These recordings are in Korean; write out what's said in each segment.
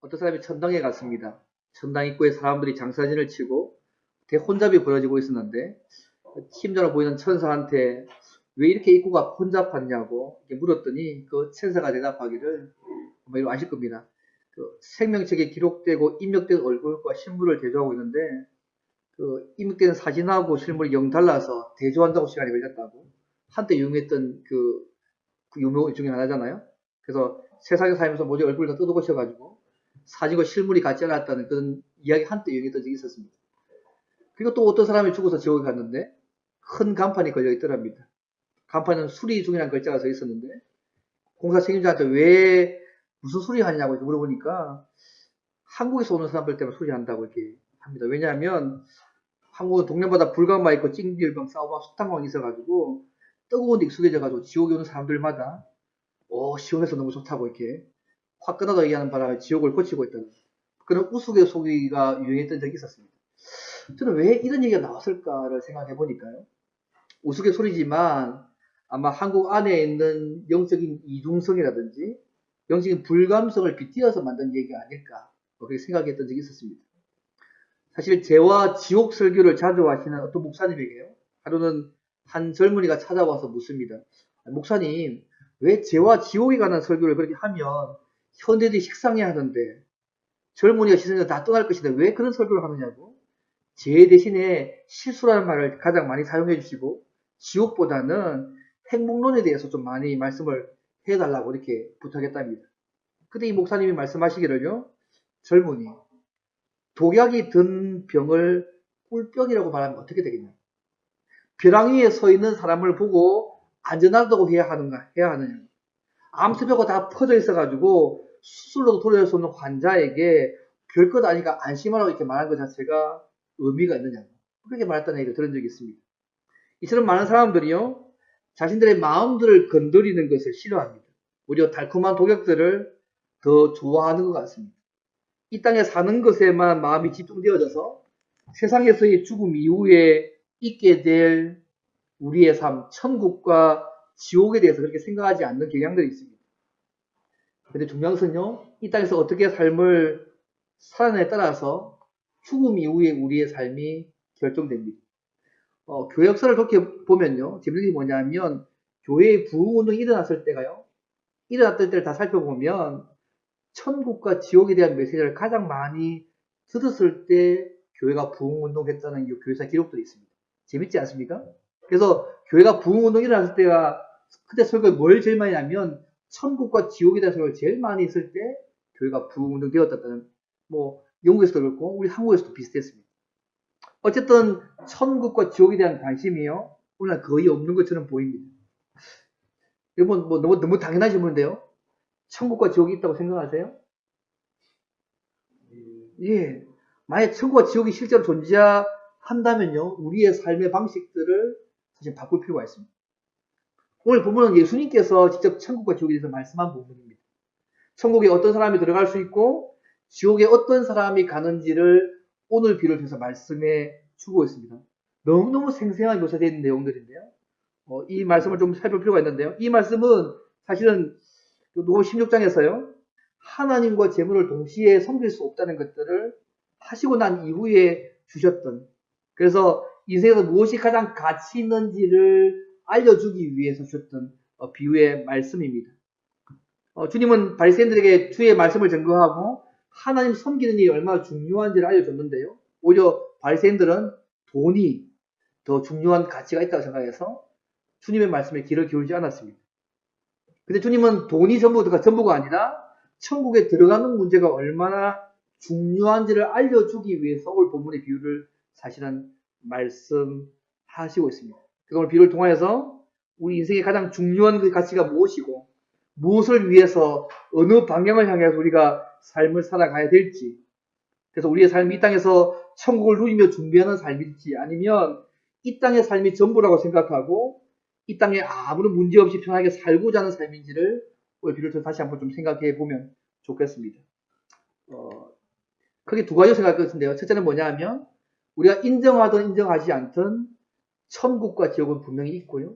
어떤 사람이 천당에 갔습니다. 천당 입구에 사람들이 장사진을 치고 대혼잡이 벌어지고 있었는데 힘들어 보이는 천사한테 왜 이렇게 입구가 혼잡하냐고 물었더니 그 천사가 대답하기를 뭐 이거 아실 겁니다. 그 생명책에 기록되고 입력된 얼굴과 실물을 대조하고 있는데 그 입력된 사진하고 실물이 영 달라서 대조한다고 시간이 걸렸다고 한때 유명했던 그, 그 유명 중에 하나잖아요. 그래서 세상에 살면서 모두 얼굴을 다 뜯어고쳐가지고 사진과 실물이 같지 않았다는 그런 이야기 한때 유행했던 적이 있었습니다. 그리고 또 어떤 사람이 죽어서 지옥에 갔는데 큰 간판이 걸려 있더랍니다. 간판은 수리 중이라는 글자가 써 있었는데 공사 책임자한테 왜 무슨 수리 하냐고 물어보니까 한국에서 오는 사람들 때문에 수리한다고 이렇게 합니다. 왜냐하면 한국은 동네마다 불광만 있고 찡질병 싸우고 숙탄광이 있어가지고 뜨거운 데 익숙해져가지고 지옥에 오는 사람들마다 오 시원해서 너무 좋다고 이렇게 화끈하다 얘기하는 바람에 지옥을 거치고 있다는 그런 우스갯소리가 유행했던 적이 있었습니다. 저는 왜 이런 얘기가 나왔을까를 생각해 보니까요. 우스갯소리지만 아마 한국 안에 있는 영적인 이중성이라든지 영적인 불감성을 빗대어서 만든 얘기가 아닐까 뭐 그렇게 생각했던 적이 있었습니다. 사실 죄와 지옥 설교를 자주 하시는 어떤 목사님에게요. 하루는 한 젊은이가 찾아와서 묻습니다. 목사님, 왜 죄와 지옥에 관한 설교를 그렇게 하면 현대들이 식상해 하던데 젊은이가 시선이 다 떠날 것인데 왜 그런 설교를 하느냐고 죄 대신에 실수라는 말을 가장 많이 사용해 주시고 지옥보다는 행복론에 대해서 좀 많이 말씀을 해달라고 이렇게 부탁했답니다. 근데 이 목사님이 말씀하시기를요, 젊은이, 독약이 든 병을 꿀병이라고 말하면 어떻게 되겠냐? 벼랑 위에 서 있는 사람을 보고 안전하다고 해야 하는가, 해야 하느냐? 암세포가 다 퍼져 있어가지고 수술로도 돌려줄 수 없는 환자에게 별것 아니까 안심하라고 이렇게 말한 것 자체가 의미가 있느냐. 그렇게 말했다는 얘기를 들은 적이 있습니다. 이처럼 많은 사람들이요, 자신들의 마음들을 건드리는 것을 싫어합니다. 오히려 달콤한 독약들을 더 좋아하는 것 같습니다. 이 땅에 사는 것에만 마음이 집중되어져서 세상에서의 죽음 이후에 있게 될 우리의 삶, 천국과 지옥에 대해서 그렇게 생각하지 않는 경향들이 있습니다. 근데 중요한 것은요, 이 땅에서 어떻게 삶을 살아내에 따라서 죽음 이후에 우리의 삶이 결정됩니다. 어, 교회 역사를 그렇게 보면요. 재밌는 게 뭐냐면, 교회의 부흥운동이 일어났을 때가요. 일어났던 때를 다 살펴보면, 천국과 지옥에 대한 메시지를 가장 많이 들었을 때 교회가 부흥운동 했다는 교회사 기록들이 있습니다. 재밌지 않습니까? 그래서 교회가 부흥운동 일어났을 때가 그때 설교에 뭘 제일 많이 하면 천국과 지옥에 설교를 제일 많이 했을 때 교회가 부흥운동 되었다는 뭐 영국에서도 그렇고 우리 한국에서도 비슷했습니다. 어쨌든 천국과 지옥에 대한 관심이요 오늘 거의 없는 것처럼 보입니다. 여러분 뭐 너무 너무 당연하신 분인데요. 천국과 지옥이 있다고 생각하세요? 예. 만약 천국과 지옥이 실제로 존재한다면요, 우리의 삶의 방식들을 사실 바꿀 필요가 있습니다. 오늘 본문은 예수님께서 직접 천국과 지옥에 대해서 말씀한 부분입니다. 천국에 어떤 사람이 들어갈 수 있고, 지옥에 어떤 사람이 가는지를 오늘 비롯해서 말씀해 주고 있습니다. 너무너무 생생하게 있는 내용들인데요. 어, 이 말씀을 좀 살펴볼 필요가 있는데요. 이 말씀은 사실은 누가 16장에서요. 하나님과 재물을 동시에 섬길 수 없다는 것들을 하시고 난 이후에 주셨던 그래서 인생에서 무엇이 가장 가치 있는지를 알려주기 위해서 주셨던 어, 비유의 말씀입니다. 어, 주님은 바리새인들에게 주의 말씀을 증거하고 하나님 섬기는 일이 얼마나 중요한지를 알려줬는데요. 오히려 바리새인들은 돈이 더 중요한 가치가 있다고 생각해서 주님의 말씀에 귀를 기울이지 않았습니다. 근데 주님은 돈이 전부가 전부가 아니라 천국에 들어가는 문제가 얼마나 중요한지를 알려주기 위해서 오늘 본문의 비유를 사실은 말씀하시고 있습니다. 그걸 비유를 통해서 우리 인생의 가장 중요한 그 가치가 무엇이고 무엇을 위해서 어느 방향을 향해서 우리가 삶을 살아가야 될지 그래서 우리의 삶이 이 땅에서 천국을 누리며 준비하는 삶일지 아니면 이 땅의 삶이 전부라고 생각하고 이 땅에 아무런 문제 없이 편하게 살고자 하는 삶인지를 오늘 비롯해서 다시 한번 좀 생각해 보면 좋겠습니다. 어, 크게 두 가지 생각할 것인데요. 첫째는 뭐냐 하면 우리가 인정하든 인정하지 않든 천국과 지옥은 분명히 있고요.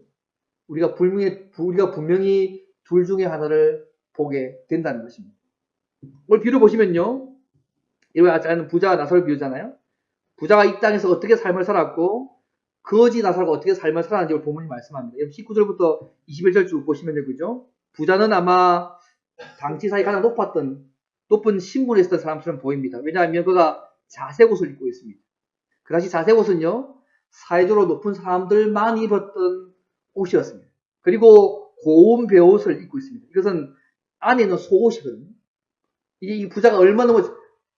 우리가 분명히, 우리가 분명히 둘 중에 하나를 보게 된다는 것입니다. 오늘 비유 보시면요. 이와 아까는 부자와 나사를 비유잖아요. 부자가 이 땅에서 어떻게 삶을 살았고 거지 나사가 어떻게 삶을 살았는지 본문이 말씀합니다. 19절부터 21절 쭉 보시면 되죠 부자는 아마 당치사에 가장 높았던 높은 신분에 있었던 사람처럼 보입니다. 왜냐하면 그가 자색 옷을 입고 있습니다. 그 당시 자색 옷은요 사회적으로 높은 사람들만 입었던 옷이었습니다. 그리고 고운 배옷을 입고 있습니다. 이것은 안에는 속옷이거든요. 이게 이 부자가 얼마나 뭐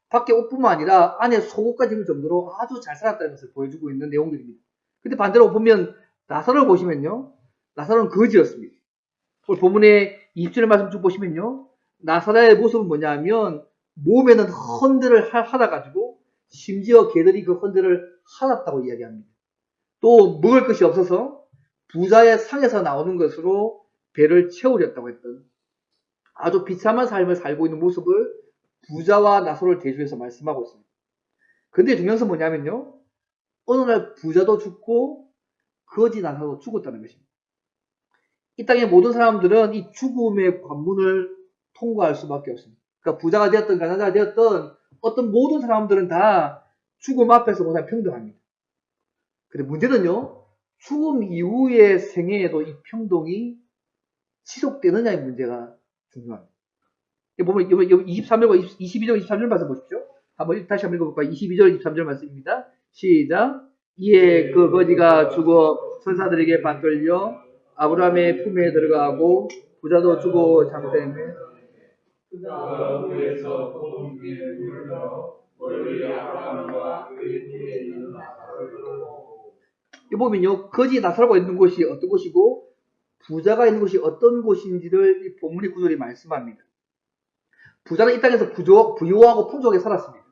밖에 옷뿐만 아니라 안에 속옷까지 입을 정도로 아주 잘 살았다는 것을 보여주고 있는 내용들입니다. 근데 반대로 보면 나사로를 보시면요. 나사로는 거지였습니다. 오늘 본문의 20절 말씀 쭉 보시면요. 나사로의 모습은 뭐냐면 몸에는 헌들을 하- 하다 가지고 심지어 개들이 그 헌들을 hal았다고 이야기합니다. 또 먹을 것이 없어서 부자의 상에서 나오는 것으로 배를 채우렸다고 했던 아주 비참한 삶을 살고 있는 모습을 부자와 나사로를 대조해서 말씀하고 있습니다. 근데 중요한 것은 뭐냐면요. 어느 날 부자도 죽고 거지 나사도 죽었다는 것입니다. 이 땅의 모든 사람들은 이 죽음의 관문을 통과할 수밖에 없습니다. 그러니까 부자가 되었던 가난자가 되었던 어떤 모든 사람들은 다 죽음 앞에서 모두 평등합니다. 근데 문제는요. 죽음 이후의 생애에도 이 평등이 지속되느냐의 문제가 중요합니다. 보면 여기 23절과 22절, 23절 말씀 보십시오. 한번 다시 한번 읽어볼까요? 22절, 23절 말씀입니다. 시작. 이에 그 거지가 죽어 천사들에게 받들려 아브라함의 품에 들어가고 부자도 죽어 있는 나사로를 이 보면요. 거지 나사로가 있는 곳이 어떤 곳이고 부자가 있는 곳이 어떤 곳인지를 이 본문의 구절이 말씀합니다. 부자는 이 땅에서 부조, 부유하고 풍족하게 살았습니다.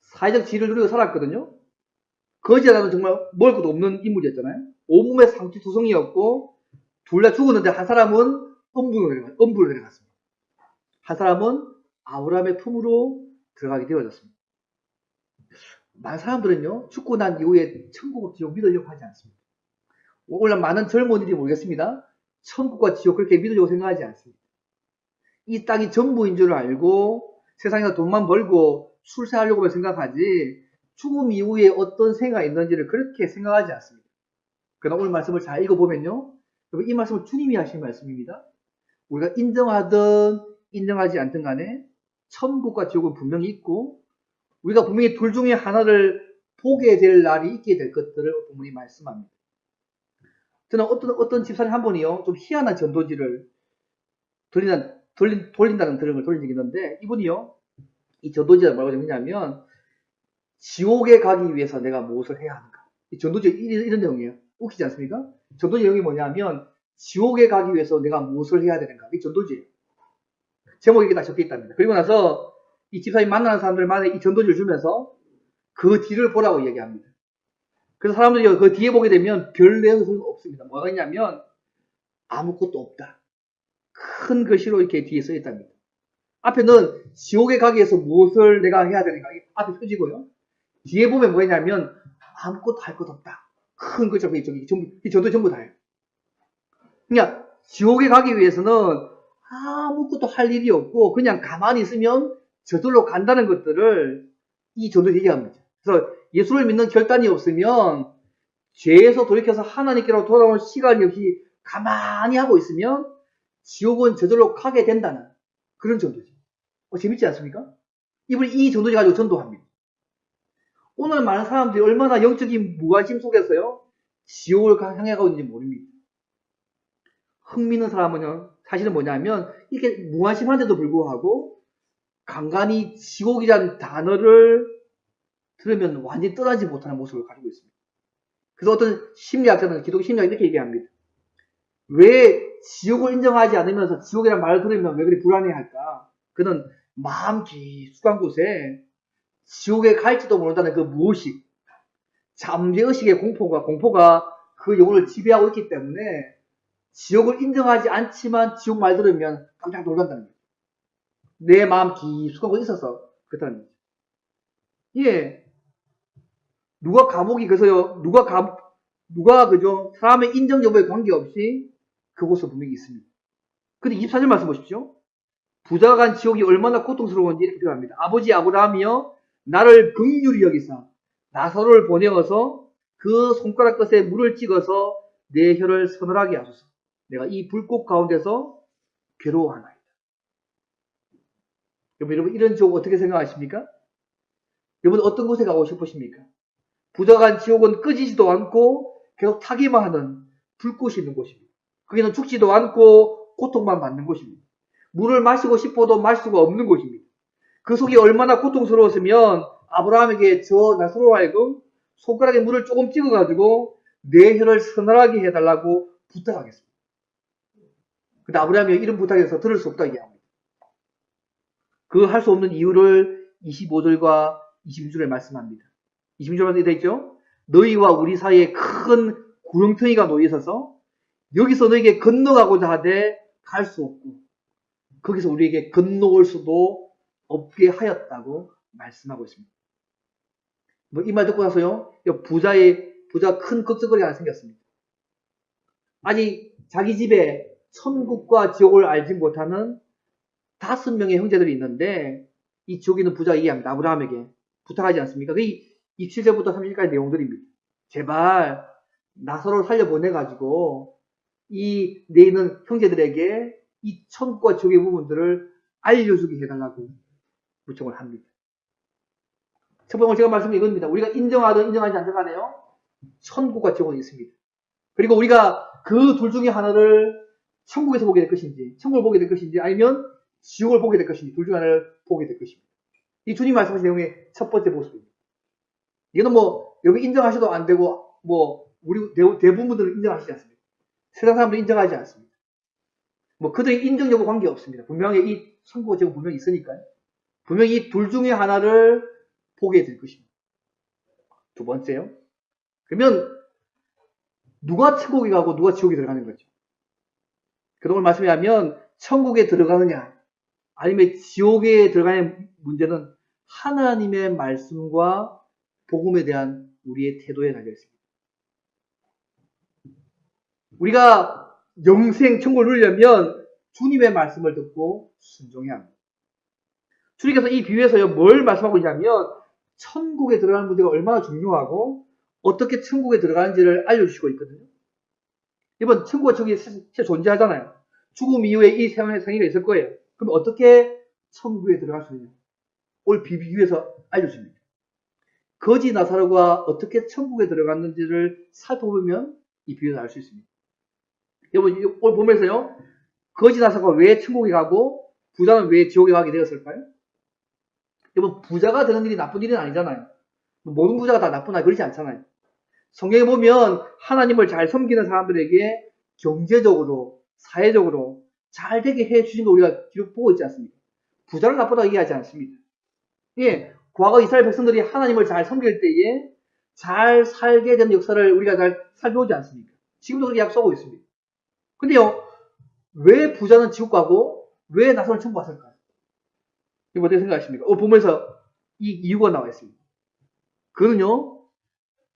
사회적 지위를 누리고 살았거든요. 거지라는 정말 먹을 것도 없는 인물이었잖아요. 온몸에 상투 투성이었고 둘 다 죽었는데 한 사람은 엄부로 내려갔습니다. 한 사람은 아브라함의 품으로 들어가게 되어졌습니다. 많은 사람들은요, 죽고 난 이후에 천국과 지옥 믿으려고 하지 않습니다. 오늘 많은 젊은이들이 모르겠습니다. 천국과 지옥 그렇게 믿으려고 생각하지 않습니다. 이 땅이 전부인 줄 알고 세상에서 돈만 벌고 출세하려고만 생각하지 죽음 이후에 어떤 생각이 있는지를 그렇게 생각하지 않습니다. 그러나 오늘 말씀을 잘 읽어보면요. 이 말씀은 주님이 하신 말씀입니다. 우리가 인정하든 인정하지 않든 간에 천국과 지옥은 분명히 있고 우리가 분명히 둘 중에 하나를 보게 될 날이 있게 될 것들을 본문이 말씀합니다. 저는 어떤, 어떤 집사님 한 분이요, 좀 희한한 전도지를 돌린다, 돌린, 돌린다는 걸 돌린 적이 있는데, 이분이요, 이 전도지가 뭐라고 적느냐면, 지옥에 가기 위해서 내가 무엇을 해야 하는가. 이 전도지 이런, 이런 내용이에요. 웃기지 않습니까? 전도지 내용이 뭐냐면, 지옥에 가기 위해서 내가 무엇을 해야 되는가. 이 전도지예요. 제목이 이렇게 다 적혀 있답니다. 그리고 나서 이 집사님 만나는 사람들만에 이 전도지를 주면서 그 뒤를 보라고 얘기합니다. 그래서 사람들이 그 뒤에 보게 되면 별 내용이 없습니다. 뭐가 있냐면 아무것도 없다. 큰 글씨로 이렇게 뒤에 써 있답니다. 앞에는 지옥에 가기 위해서 무엇을 내가 해야 되는가 앞에 써지고요. 뒤에 보면 뭐냐면 아무것도 할 것 없다. 큰 글자로 저기 전부 이 전도 전부 다예요. 그러니까 지옥에 가기 위해서는 아무것도 할 일이 없고 그냥 가만히 있으면 저절로 간다는 것들을 이 전도 얘기합니다. 그래서 예수를 믿는 결단이 없으면 죄에서 돌이켜서 하나님께로 돌아올 시간이 없이 가만히 하고 있으면 지옥은 저절로 가게 된다는 그런 전도죠. 어, 재밌지 않습니까? 이분이 이 전도지 가지고 전도합니다. 오늘 많은 사람들이 얼마나 영적인 무관심 속에서요, 지옥을 향해 가고 있는지 모릅니다. 흥미있는 사람은요, 사실은 뭐냐면, 이렇게 무관심한데도 불구하고, 간간히 지옥이라는 단어를 들으면 완전히 떠나지 못하는 모습을 가지고 있습니다. 그래서 어떤 심리학자는 기독교 심리학 이렇게 얘기합니다. 왜 지옥을 인정하지 않으면서 지옥이라는 말을 들으면 왜 그리 불안해할까? 그는 마음 깊숙한 곳에 지옥에 갈지도 모른다는 그 무의식, 잠재의식의 공포가, 공포가 그 영혼을 지배하고 있기 때문에 지옥을 인정하지 않지만 지옥 말 들으면 깜짝 놀란다는 거예요. 내 마음 깊숙한 있어서 그렇다는 거죠. 예. 누가 감옥이 그래서요, 누가 감, 누가 그죠, 사람의 인정 여부에 관계없이 그곳은 분명히 있습니다. 근데 24절 말씀 보십시오. 부자가 간 지옥이 얼마나 고통스러운지 이렇게 표현합니다. 아버지 아브라함이여 나를 극률히 여기사 나사로를 보내어서 그 손가락 끝에 물을 찍어서 내 혀를 서늘하게 하소서. 내가 이 불꽃 가운데서 괴로워하나이 다. 여러분, 이런 지옥 어떻게 생각하십니까? 여러분 어떤 곳에 가고 싶으십니까? 부자가 간 지옥은 끄지지도 않고 계속 타기만 하는 불꽃이 있는 곳입니다. 거기는 죽지도 않고 고통만 받는 곳입니다. 물을 마시고 싶어도 마실 수가 없는 곳입니다. 그 속이 얼마나 고통스러웠으면 아브라함에게 저 나사로 하여금 손가락에 물을 조금 찍어가지고 내 혀를 서늘하게 해달라고 부탁하겠습니다. 근데 아브라함이 이런 부탁에서 들을 수 없다고 얘기합니다. 그 할 수 없는 이유를 25절과 26절에 말씀합니다. 26절에 되어 있죠? 너희와 우리 사이에 큰 구렁텅이가 놓여 있어서 여기서 너에게 건너가고자 하되 갈 수 없고 거기서 우리에게 건너올 수도 없게 하였다고 말씀하고 있습니다. 뭐 이 말 듣고 나서요, 부자의 부자 큰 걱정거리가 생겼습니다. 아직 자기 집에 천국과 지옥을 알지 못하는 다섯 명의 형제들이 있는데 이 지옥에 있는 부자가 얘기합니다. 아브라함에게 부탁하지 않습니까? 그게 27절부터 30절까지 내용들입니다. 제발 나서로 살려보내가지고 이내 있는 형제들에게 이 천국과 지옥의 부분들을 알려주게 해달라고 요청을 합니다. 첫 번째 제가 말씀드린 이겁니다. 우리가 인정하든 인정하지 않든 간에요. 천국과 지옥은 있습니다. 그리고 우리가 그 둘 중에 하나를 천국에서 보게 될 것인지, 천국을 보게 될 것인지, 아니면 지옥을 보게 될 것인지, 둘 중에 하나를 보게 될 것입니다. 이 주님 말씀하신 내용의 첫 번째 모습입니다. 이거는 뭐, 여기 인정하셔도 안 되고, 뭐, 우리 대- 대부분들은 인정하시지 않습니다. 세상 사람들은 인정하지 않습니다. 뭐, 그들의 인정 여부 관계 없습니다. 분명히 이 천국과 지옥은 분명히 있으니까요. 분명히 이 둘 중에 하나를 보게 될 것입니다. 두 번째요. 그러면 누가 천국에 가고 누가 지옥에 들어가는 거죠. 그동안 말씀에 하면 천국에 들어가느냐 아니면 지옥에 들어가는 문제는 하나님의 말씀과 복음에 대한 우리의 태도에 달려 있습니다. 우리가 영생 천국을 누리려면 주님의 말씀을 듣고 순종해야 합니다. 주님께서 이 비유에서요 뭘 말씀하고 있냐면 천국에 들어가는 문제가 얼마나 중요하고 어떻게 천국에 들어가는지를 알려주시고 있거든요. 이번 천국과 지옥이 실제 존재하잖아요. 죽음 이후에 이 세상에 생애가 있을 거예요. 그럼 어떻게 천국에 들어갈 수 있냐? 오늘 비비유에서 알려줍니다. 거지 나사로가 어떻게 천국에 들어갔는지를 살펴보면 이 비유에서 알수 있습니다. 여러분 이 오늘 보면서요. 거지 나사로가 왜 천국에 가고 부자는 왜 지옥에 가게 되었을까요? 여러분 부자가 되는 일이 나쁜 일은 아니잖아요. 모든 부자가 다 나쁘나 그렇지 않잖아요. 성경에 보면 하나님을 잘 섬기는 사람들에게 경제적으로, 사회적으로 잘 되게 해 주신 거 우리가 기록 보고 있지 않습니까? 부자를 나쁘다고 얘기하지 않습니다. 예, 과거 이스라엘 백성들이 하나님을 잘 섬길 때에 잘 살게 되는 역사를 우리가 잘 살펴보지 않습니까? 지금도 그렇게 약속하고 있습니다. 근데요, 왜 부자는 지옥 가고 왜 나선을 천국 갔을까요? 이거 어떻게 생각하십니까? 어, 보면서 이 이유가 나와 있습니다. 그는요,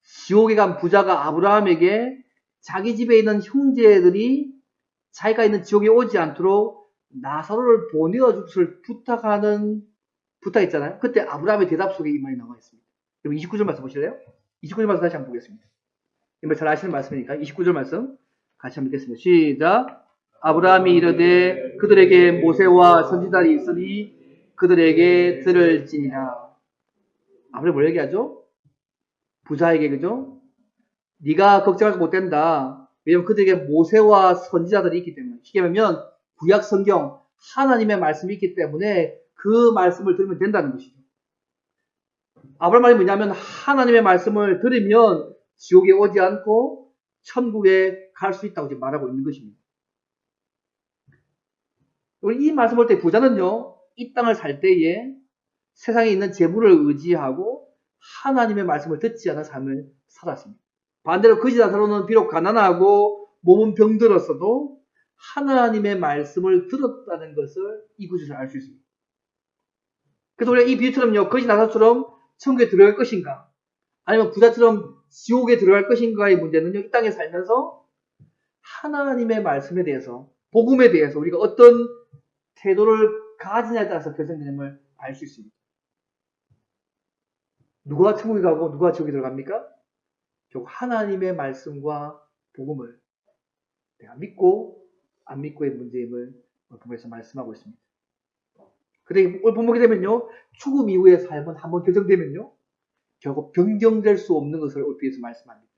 지옥에 간 부자가 아브라함에게 자기 집에 있는 형제들이 자기가 있는 지옥에 오지 않도록 나사로를 보내어 줄 것을 부탁하는 부탁했잖아요. 그때 아브라함의 대답 속에 이 말이 나와 있습니다. 여러분 29절 말씀 보실래요? 29절 말씀 다시 한번 보겠습니다. 이말 잘 아시는 말씀이니까 29절 말씀 같이 한번 읽겠습니다. 시작. 아브라함이 이르되 그들에게 모세와 선지자들이 있으니 그들에게 들을지니라. 아브라함이 뭘 얘기하죠? 부자에게 그죠? 네가 걱정하지 못 된다. 왜냐면 그들에게 모세와 선지자들이 있기 때문에. 쉽게 말하면 구약 성경 하나님의 말씀이 있기 때문에 그 말씀을 들으면 된다는 것이죠. 아브라함 말이 뭐냐면 하나님의 말씀을 들으면 지옥에 오지 않고 천국에 갈 수 있다고 지금 말하고 있는 것입니다. 이 말씀 볼 때 부자는요, 이 땅을 살 때에 세상에 있는 재물을 의지하고 하나님의 말씀을 듣지 않은 삶을 살았습니다. 반대로 거지 나사로는 비록 가난하고 몸은 병들었어도 하나님의 말씀을 들었다는 것을 이 구절에서 알 수 있습니다. 그래서 우리가 이 비유처럼요, 거지 나사처럼 천국에 들어갈 것인가, 아니면 부자처럼 지옥에 들어갈 것인가의 문제는요, 이 땅에 살면서 하나님의 말씀에 대해서, 복음에 대해서 우리가 어떤 태도를 가지냐에 따라서 결정됨을 알수 있습니다. 누가 천국에 가고 누가 지옥에 들어갑니까? 결국 하나님의 말씀과 복음을 내가 믿고 안 믿고의 문제임을 본문에서 말씀하고 있습니다. 근데 오늘 본문에 되면요, 죽음 이후의 삶은 한번 결정되면요, 결국 변경될 수 없는 것을 뒤에서 말씀합니다.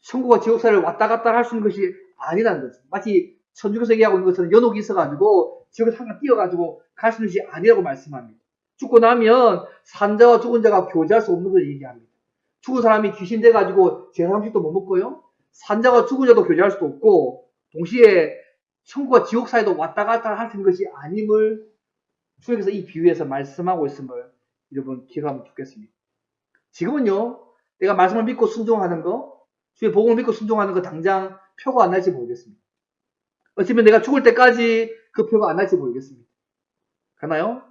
천국과 지옥사를 왔다 갔다 할 수 있는 것이 아니라는 거죠. 마치 천주교에서 얘기하고 있는 것처럼 연옥이 있어가지고 지옥에 잠깐 뛰어가지고 갈 수 있는 것이 아니라고 말씀합니다. 죽고 나면 산자와 죽은 자가 교제할 수 없는 걸 얘기합니다. 죽은 사람이 귀신 돼가지고 제사 음식도 못 먹고요. 산자와 죽은 자도 교제할 수도 없고 동시에 천국과 지옥 사이도 왔다 갔다 할 수 있는 것이 아님을 주님께서 이 비유에서 말씀하고 있음을 여러분 기억하면 좋겠습니다. 지금은요, 내가 말씀을 믿고 순종하는 거, 주의 복음을 믿고 순종하는 거 당장 표가 안 날지 모르겠습니다. 어쩌면 내가 죽을 때까지 그 표가 안 날지 모르겠습니다. 가나요?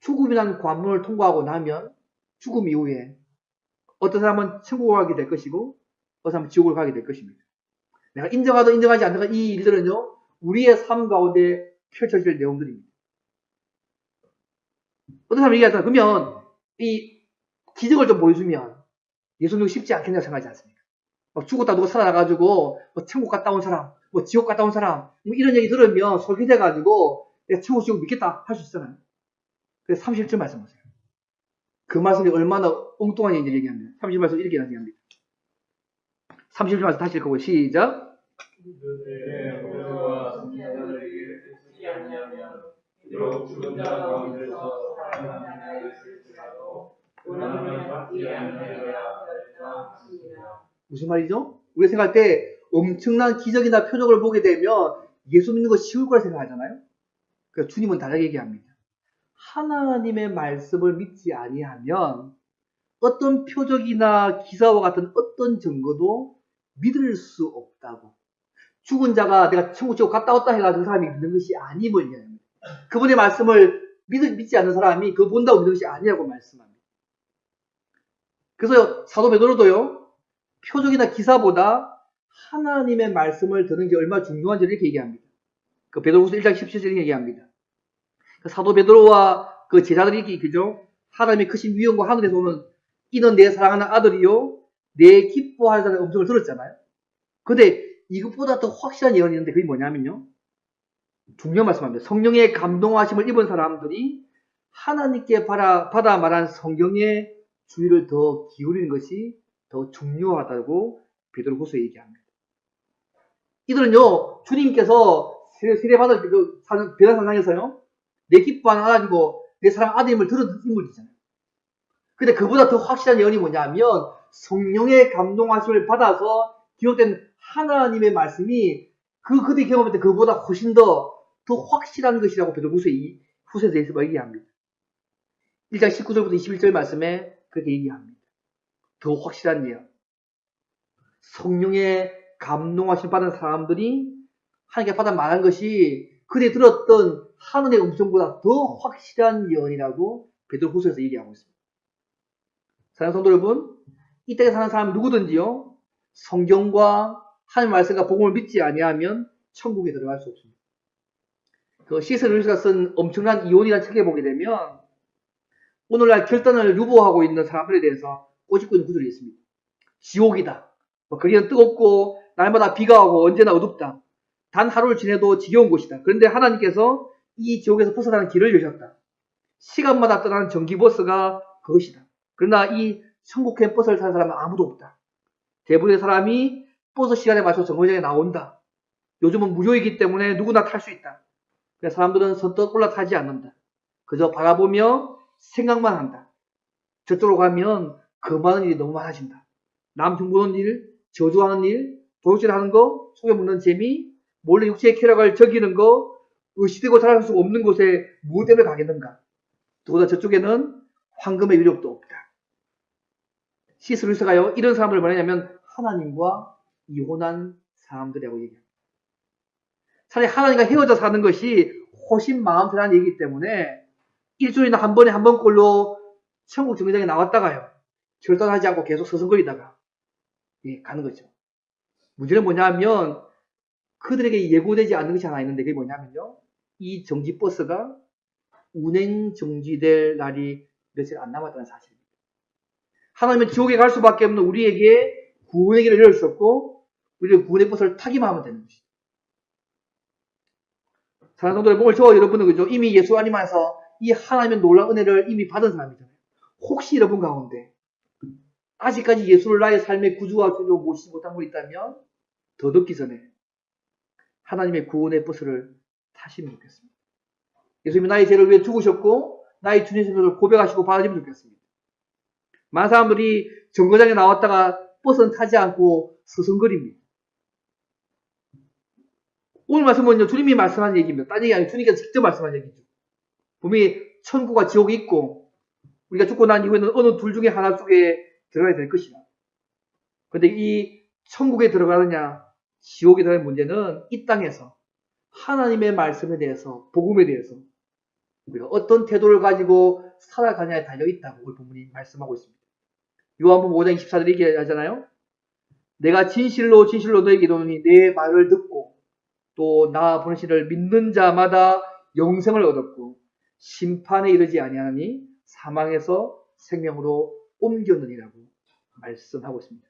죽음이라는 관문을 통과하고 나면 죽음 이후에 어떤 사람은 천국을 가게 될 것이고 어떤 사람은 지옥을 가게 될 것입니다. 내가 인정하든 인정하지 않든 이 일들은요, 우리의 삶 가운데 펼쳐질 내용들입니다. 어떤 사람이 얘기하잖아. 그러면 이 기적을 좀 보여주면 예수님이 쉽지 않겠냐 생각하지 않습니까? 막 죽었다 누가 살아나가지고 뭐 천국 갔다 온 사람, 뭐 지옥 갔다 온 사람 뭐 이런 얘기 들으면 솔깃해가지고 내가 천국 지옥 믿겠다 할 수 있잖아요. 그래서 30절 말씀 보세요. 그 말씀이 얼마나 엉뚱한 얘기를 얘기합니다. 30절 말씀 이렇게 얘기합니다. 30절 말씀 다시 읽어보고 시작. 무슨 말이죠? 우리가 생각할 때 엄청난 기적이나 표적을 보게 되면 예수 믿는 거 쉬울 거라 생각하잖아요. 그러니까 주님은 다르게 얘기합니다. 하나님의 말씀을 믿지 아니하면 어떤 표적이나 기사와 같은 어떤 증거도 믿을 수 없다고. 죽은 자가 내가 천국 지옥 갔다 왔다 해가지고 그 사람이 믿는 것이 아님을 얘기합니다. 그분의 말씀을 믿, 믿지 않는 사람이 그거 본다고 믿는 것이 아니라고 말씀합니다. 그래서 사도 베드로도요. 표적이나 기사보다 하나님의 말씀을 듣는 게 얼마나 중요한지 이렇게 얘기합니다. 그 베드로후서 1장 17절 이렇게 얘기합니다. 그 사도 베드로와 그 제자들이 이렇게 그죠? 하나님의 크신 위엄과 하늘에서 오는 이는 내 사랑하는 아들이요 내 기뻐하는 음성을 들었잖아요. 근데 이것보다 더 확실한 예언이 있는데 그게 뭐냐면요. 중요한 말씀합니다. 성령의 감동하심을 입은 사람들이 하나님께 받아, 받아 말한 성경의 주의를 더 기울이는 것이 더 중요하다고 베드로후서에 얘기합니다. 이들은요 주님께서 세례 받을 그 베드로산상에서요 내 기뻐하는 아들이고 내 사랑 아들 임을 들은 인물이잖아요. 근데 그보다 더 확실한 예언이 뭐냐면 성령의 감동하심을 받아서 기록된 하나님의 말씀이 그 그들이 경험할 때 그보다 훨씬 더, 더 확실한 것이라고 베드로후서 후서에서 얘기합니다. 1장 19절부터 21절 말씀에 그렇게 얘기합니다. 더 확실한 예언. 성령의 감동하심 받은 사람들이 하나님께 받아 말한 것이 그들이 들었던 하늘의 음성보다 더 확실한 예언이라고 베드로 후서에서 얘기하고 있습니다. 사랑하는 성도 여러분, 이 땅에 사는 사람 누구든지요 성경과 하나님 말씀과 복음을 믿지 아니하면 천국에 들어갈 수 없습니다. 그 시스 루이스가 쓴 엄청난 이혼이라는 책에 보게 되면 오늘날 결단을 유보하고 있는 사람들에 대해서 꼬집고 있는 구절이 있습니다. 지옥이다. 뭐 거기는 뜨겁고 날마다 비가 오고 언제나 어둡다. 단 하루를 지내도 지겨운 곳이다. 그런데 하나님께서 이 지옥에서 벗어나는 길을 여셨다. 시간마다 떠나는 전기버스가 그것이다. 그러나 이 천국행 버스를 타는 사람은 아무도 없다. 대부분의 사람이 버스 시간에 맞춰서 정거장에 나온다. 요즘은 무료이기 때문에 누구나 탈 수 있다. 사람들은 선뜻 올라타지 않는다. 그저 바라보며 생각만 한다. 저쪽으로 가면 그 많은 일이 너무 많아진다. 남 흉보는 일, 저주하는 일, 도둑질 하는 거, 속여 먹는 재미, 몰래 육체의 쾌락을 즐기는 거, 의시되고 자랄 수 없는 곳에 무대를 가겠는가? 두보다 저쪽에는 황금의 위력도 없다. 시스루스가요, 이런 사람을 뭐냐면 하나님과 이혼한 사람들이라고 얘기합니다. 차라리 하나님과 헤어져 사는 것이 훨씬 마음 편한 얘기이기 때문에 일주일이나 한 번에 한 번꼴로 천국 정류장에 나왔다가요. 결단하지 않고 계속 서성거리다가 예, 가는 거죠. 문제는 뭐냐면 그들에게 예고되지 않는 것이 하나 있는데 그게 뭐냐면요. 이 정지 버스가 운행 정지될 날이 며칠 안 남았다는 사실입니다. 하나님은 지옥에 갈 수밖에 없는 우리에게 구원의 길을 열었었고 우리는 구원의 버스를 타기만 하면 되는 것이죠. 사랑하는 성도 여러분, 저와 여러분은 그죠? 이미 예수 안에서 이 하나님의 놀라운 은혜를 이미 받은 사람이잖아요. 혹시 여러분 가운데 아직까지 예수를 나의 삶의 구주와 주로 모시지 못한 분이 있다면 더 늦기 전에 하나님의 구원의 버스를 타시면 좋겠습니다. 예수님이 나의 죄를 위해 죽으셨고 나의 주님을 고백하시고 받아주면 좋겠습니다. 많은 사람들이 정거장에 나왔다가 버스는 타지 않고 서성거립니다. 오늘 말씀은요, 주님이 말씀한 얘기입니다. 딴 얘기 아니고 주님께서 직접 말씀한 얘기죠. 분명히 천국과 지옥이 있고, 우리가 죽고 난 이후에는 어느 둘 중에 하나 쪽에 들어가야 될 것이다. 근데 이 천국에 들어가느냐, 지옥에 들어가는 문제는 이 땅에서 하나님의 말씀에 대해서, 복음에 대해서 우리가 어떤 태도를 가지고 살아가냐에 달려 있다고 우리 부모님 말씀하고 있습니다. 요한복음 5장 24절 얘기하잖아요. 내가 진실로 진실로 너에게 이르노니 내 말을 듣고 또 나 보내시를 믿는 자마다 영생을 얻었고 심판에 이르지 아니하니 사망에서 생명으로 옮겼느니라고 말씀하고 있습니다.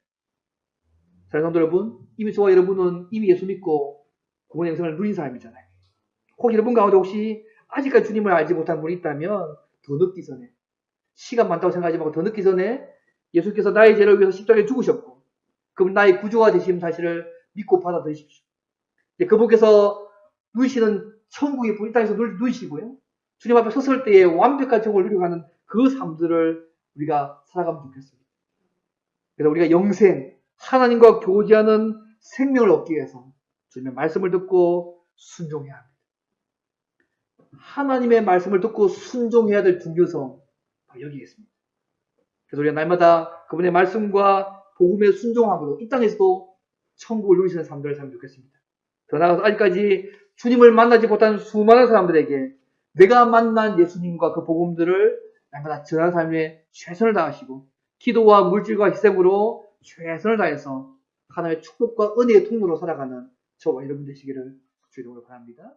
사랑하는 성도 여러분, 이미 저와 여러분은 이미 예수 믿고 구원 영생을 누린 사람이잖아요. 혹 여러분 가운데 혹시 아직까지 주님을 알지 못한 분이 있다면 더 늦기 전에 시간 많다고 생각하지 말고 더 늦기 전에 예수께서 나의 죄를 위해서 십자가에 죽으셨고 그분 나의 구주가 되신 사실을 믿고 받아들이십시오. 그분께서 누리시는 천국의 이 땅에서 누- 누리시고요. 주님 앞에 섰을 때에 완벽한 천국을 누려가는 그 삶들을 우리가 살아가면 좋겠습니다. 그래서 우리가 영생, 하나님과 교제하는 생명을 얻기 위해서 주님의 말씀을 듣고 순종해야 합니다. 하나님의 말씀을 듣고 순종해야 될 중요성 여기에 있습니다. 그래서 우리가 날마다 그분의 말씀과 복음에 순종함으로 이 땅에서도 천국을 누리시는 삶들을 살면 좋겠습니다. 더 나아가서 아직까지 주님을 만나지 못한 수많은 사람들에게 내가 만난 예수님과 그 복음들을 날마다 전하는 삶에 최선을 다하시고 기도와 물질과 희생으로 최선을 다해서 하나님의 축복과 은혜의 통로로 살아가는 저와 여러분 되시기를 주님으로 바랍니다.